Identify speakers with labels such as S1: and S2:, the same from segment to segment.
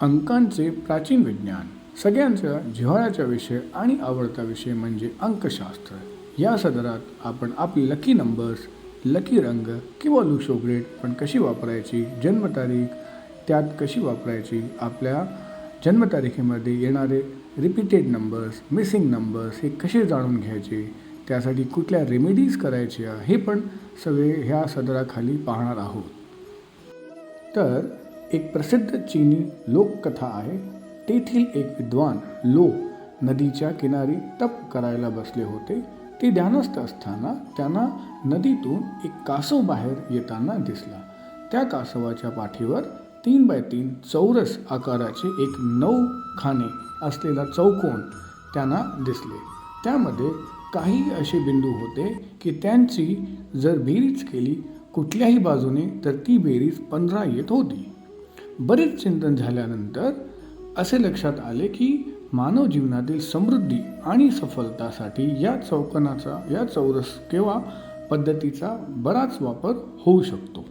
S1: अंकांचे प्राचीन विज्ञान सगळ्यांचा जिव्हाळ्याचा विषय आणि आवडता विषय म्हणजे अंकशास्त्र. या सदरात आपण आपली लकी नंबर्स लकी रंग किंवा लुशो ग्रेड पण कशी वापरायची जन्मतारीख त्यात कशी वापरायची आपल्या जन्मतारखेमध्ये येणारे रिपीटेड नंबर्स मिसिंग नंबर्स हे कसे जाणून घ्यायचे त्यासाठी कुठल्या रेमेडीज करायच्या हे पण सगळे ह्या सदराखाली पाहणार आहोत. तर एक प्रसिद्ध चीनी लोककथा आहे. तेथील एक विद्वान लो नदीच्या किनारी तप करायला बसले होते. ते ध्यानस्थ असताना त्यांना नदीतून एक कासव बाहेर येताना दिसला. त्या कासवाच्या पाठीवर तीन बाय तीन चौरस आकाराचे एक नऊ खाने असलेला चौकोन त्यांना दिसले. त्यामध्ये काही असे बिंदू होते की त्यांची जर बेरीज केली कुठल्याही बाजूने तर ती बेरीज पंधरा येत होती. बरेच चिंतन झाल्यानंतर असे लक्षात आले की मानव जीवनातील समृद्धी आणि सफलतासाठी या चौकनाचा या चौरस किंवा पद्धतीचा बराच वापर होऊ शकतो.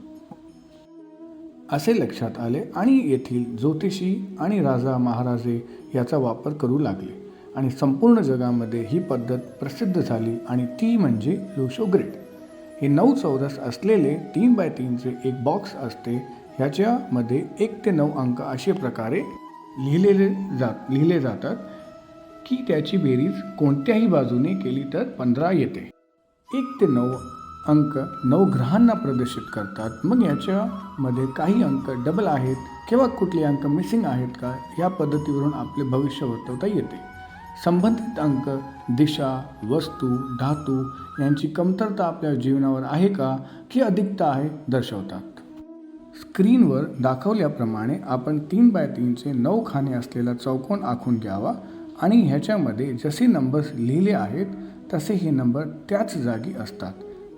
S1: असे लक्षात आले आणि येथील ज्योतिषी आणि राजा महाराजे याचा वापर करू लागले आणि संपूर्ण जगामध्ये ही पद्धत प्रसिद्ध झाली आणि ती म्हणजे लुशो ग्रेड हे नऊ चौरस असलेले तीन बाय तीनचे एक बॉक्स असते ह्याच्यामध्ये एक ते नऊ अंक असे प्रकारे लिहिलेले जात लिहिले जातात की त्याची बेरीज कोणत्याही बाजूने केली तर पंधरा येते. एक ते नऊ अंक नऊ ग्रहांना प्रदर्शित करतात. मग याच्यामध्ये काही अंक डबल आहेत किंवा कुठले अंक मिसिंग आहेत का या पद्धतीवरून आपले भविष्य वर्तवता येते. संबंधित अंक दिशा वस्तू धातू यांची कमतरता आपल्या जीवनावर आहे का की अधिकता आहे दर्शवतात. स्क्रीनवर दाखवल्याप्रमाणे आपण तीन बाय तीनचे नऊ खाने असलेला चौकोन आखून घ्यावा आणि ह्याच्यामध्ये जसे नंबर्स लिहिले आहेत तसे हे नंबर त्याच जागी असतात.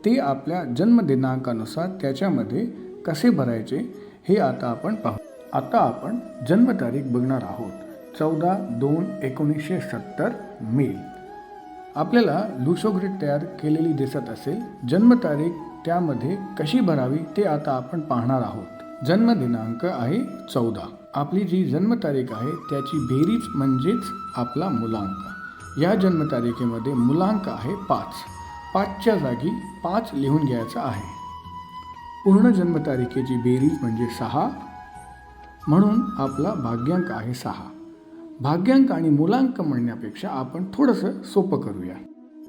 S1: ते आपल्या जन्मदिनांकानुसार त्याच्यामध्ये कसे भरायचे हे आता आपण पाहू. आता आपण जन्मतारीख बघणार आहोत. चौदा दोन एकोणीसशे सत्तर मे. आपल्याला लुशोग्रिड तयार केलेली दिसत असेल. जन्मतारीख त्यामध्ये कशी भरावी ते आता आपण पाहणार आहोत. जन्मदिनांक आहे चौदा. आपली जी जन्मतारीख आहे त्याची बेरीज म्हणजेच आपला मुलांक. या जन्मतारखेमध्ये मुलांक आहे पाच. पाचच्या जागी पाच लिहून घ्यायचा आहे. पूर्ण जन्मतारखेची बेरीज म्हणजे सहा. म्हणून आपला भाग्यांक आहे सहा. भाग्यांक आणि मुलांक म्हणण्यापेक्षा आपण थोडंसं सोपं करूया.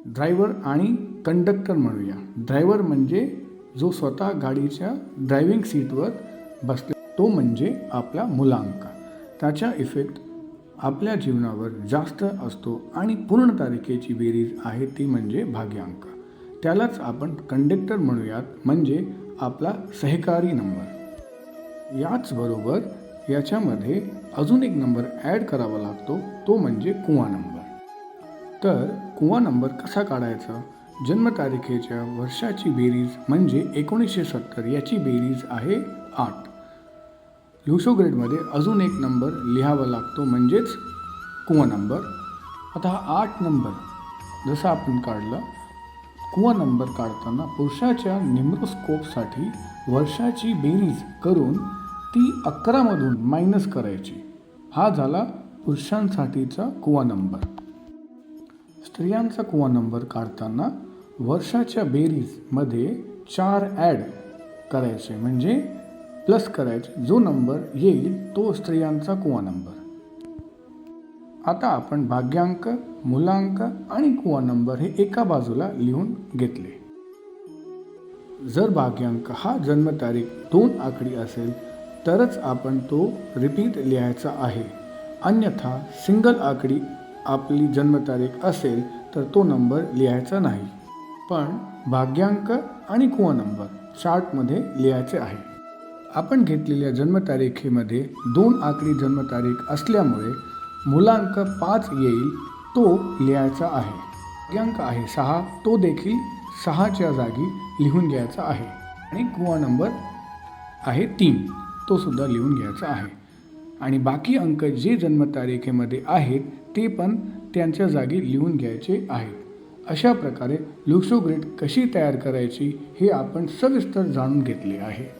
S1: ड्रायव्हर आणि कंडक्टर म्हणूया. ड्रायव्हर म्हणजे जो स्वतः गाडीच्या ड्रायव्हिंग सीटवर बसले तो म्हणजे आपला मुलांक. त्याचा इफेक्ट आपल्या जीवनावर जास्त असतो आणि पूर्ण तारखेची बेरीज आहे ती म्हणजे भाग्यांक. त्यालाच आपण कंडक्टर म्हणूयात म्हणजे आपला सहकारी नंबर. याचबरोबर याच्यामध्ये अजून एक नंबर ॲड करावा लागतो तो म्हणजे कुवा नंबर. तर कुवा नंबर कसा काढायचा? जन्मतारखेच्या वर्षाची बेरीज म्हणजे एकोणीसशे सत्तर याची बेरीज आहे आठ. लुसोग्रेडमध्ये अजून एक नंबर लिहावा लागतो म्हणजेच कुवा नंबर. आता हा आठ नंबर जसा आपण काढला कुवा नंबर काढताना पुरुषाच्या निम्रोस्कोपसाठी वर्षाची बेरीज करून ती अकरामधून मायनस करायची. हा झाला पुरुषांसाठीचा कुवा नंबर. स्त्रियांचा कुवा नंबर काढताना वर्षाच्या बेरीजमध्ये चार ॲड करायचे म्हणजे प्लस करायचे. जो नंबर येईल तो स्त्रियांचा कुवा नंबर आता आपण भाग्यांक मुलांक आणि कुवा नंबर हे एका बाजूला लिहून घेतले. जर भाग्यांक हा जन्मतारीख दोन आकडी असेल तरच आपण तो रिपीट लिहायचा आहे. अन्यथा सिंगल आकडी आपली जन्मतारीख असेल तर तो नंबर लिहायचा नाही. पण भाग्यांक आणि कुवा नंबर चार्टमध्ये लिहायचे आहे. आपण घेतलेल्या जन्मतारीखेमध्ये दोन आकडी जन्मतारीख असल्यामुळे मुलांक पाच येईल तो लिहायचा आहे. भाग्यांक आहे सहा तो देखील सहाच्या जागी लिहून घ्यायचा आहे. आणि कुवा नंबर आहे तीन तो सुद्धा लिहून घ्यायचा आहे. आणि बाकी अंक जे जन्मतारखेमध्ये आहेत ते पण त्यांच्या जागी लिहून घ्यायचे आहेत. अशा प्रकारे लुक्सो ग्रिड कशी तयार करायची हे आपण सविस्तर जाणून घेतले आहे.